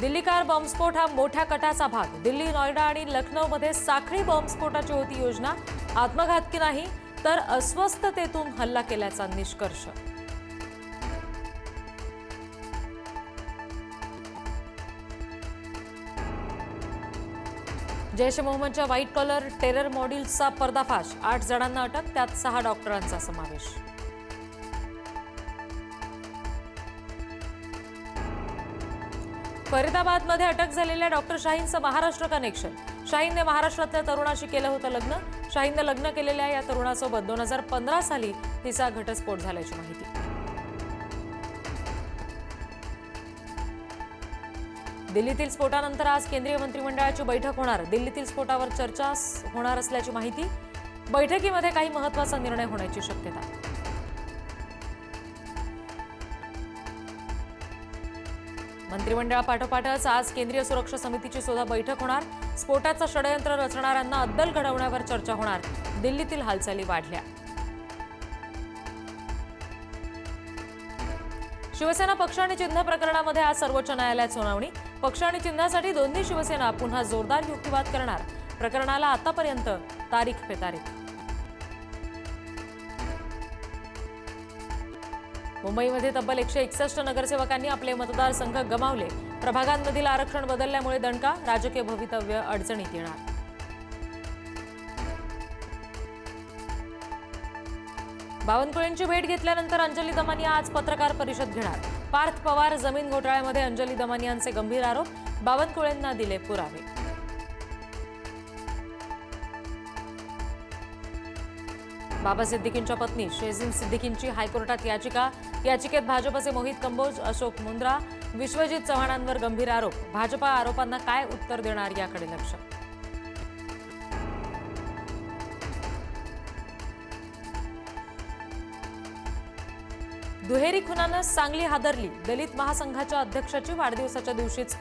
Delhi car बॉम्बस्फोट हा मोठ्या कटाचा भाग. दिल्ली नोएडा आणि लखनौमध्ये साखळी बॉम्बस्फोटाची होती योजना. आत्मघातकी नाही तर अस्वस्थतेतून हल्ला केल्याचा निष्कर्ष. जैश मोहम्मदच्या व्हाईट कॉलर टेरर मॉड्यूल्सचा पर्दाफाश. आठ जणांना अटक त्यात सहा डॉक्टरांचा समावेश. फरीदाबादमध्ये अटक झालेल्या डॉक्टर शाहीनचं महाराष्ट्र कनेक्शन शाहीनने महाराष्ट्रातल्या तरुणाशी केलं होतं लग्न. शाहीननं लग्न केलेल्या या तरुणासोबत दोन हजार पंधरा साली तिचा घटस्फोट झाल्याची माहिती. दिल्लीतील स्फोटानंतर आज केंद्रीय मंत्रिमंडळाची बैठक होणार. दिल्लीतील स्फोटावर चर्चा होणार असल्याची माहिती. बैठकीमध्ये काही महत्त्वाचा निर्णय होण्याची शक्यता. मंत्रिमंडळापाठोपाठच आज केंद्रीय सुरक्षा समितीची सुद्धा बैठक होणार. स्फोटाचं षडयंत्र रचणाऱ्यांना अद्दल घडवण्यावर चर्चा होणार. दिल्लीतील हालचाली वाढल्या. शिवसेना पक्ष आणि चिन्ह प्रकरणामध्ये आज सर्वोच्च न्यायालयात सुनावणी. पक्ष आणि चिन्हासाठी दोन्ही शिवसेना पुन्हा जोरदार युक्तिवाद करणार. प्रकरणाला आतापर्यंत तारीख पे तारीख मुंबईमध्ये तब्बल एकशे एकसष्ट नगरसेवकांनी आपले मतदारसंघ गमावले. प्रभागांमधील आरक्षण बदलल्यामुळे दणका राजकीय भवितव्य अडचणीत येणार. बावनकुळेंची भेट घेतल्यानंतर अंजली दमानिया आज पत्रकार परिषद घेणार. पार्थ पवार जमीन घोटाळ्यामध्ये अंजली दमानियांचे गंभीर आरोप बावनकुळेंना दिले पुरावे. बाबा सिद्दीकींच्या पत्नी शेझिन सिद्दीकींची हायकोर्टात याचिका. याचिकेत भाजपचे मोहित कंबोज अशोक मुंद्रा विश्वजित चव्हाणांवर गंभीर आरोप. भाजपा आरोपांना काय उत्तर देणार याकडे लक्ष? दुहेरी खुनानं सांगली हादरली. दलित महासंघाच्या अध्यक्षाची वाढदिवसाच्या दिवशीच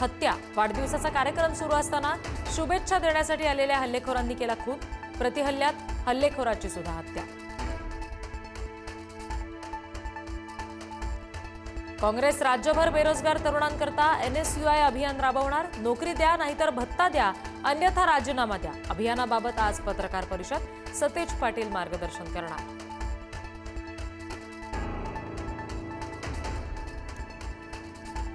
हत्या. वाढदिवसाचा कार्यक्रम सुरू असताना शुभेच्छा देण्यासाठी आलेल्या हल्लेखोरांनी केला खून. प्रतिहल्ल्यात हल्लेखोराची सुद्धा हत्या. काँग्रेस राज्यभर बेरोजगार तरुणांकरता एनएसयूआय अभियान राबवणार. नोकरी द्या नाहीतर भत्ता द्या. अन्यथा राजीनामा द्या. अभियानाबाबत आज पत्रकार परिषद सतेज पाटील मार्गदर्शन करणार.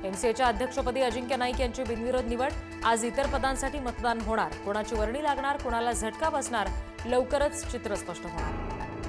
एमसीएच्या अध्यक्षपदी अजिंक्य नाईक यांची बिनविरोध निवड. आज इतर पदांसाठी मतदान होणार. कोणाची वर्णी लागणार कोणाला झटका बसणार लवकरच चित्र स्पष्ट होणार.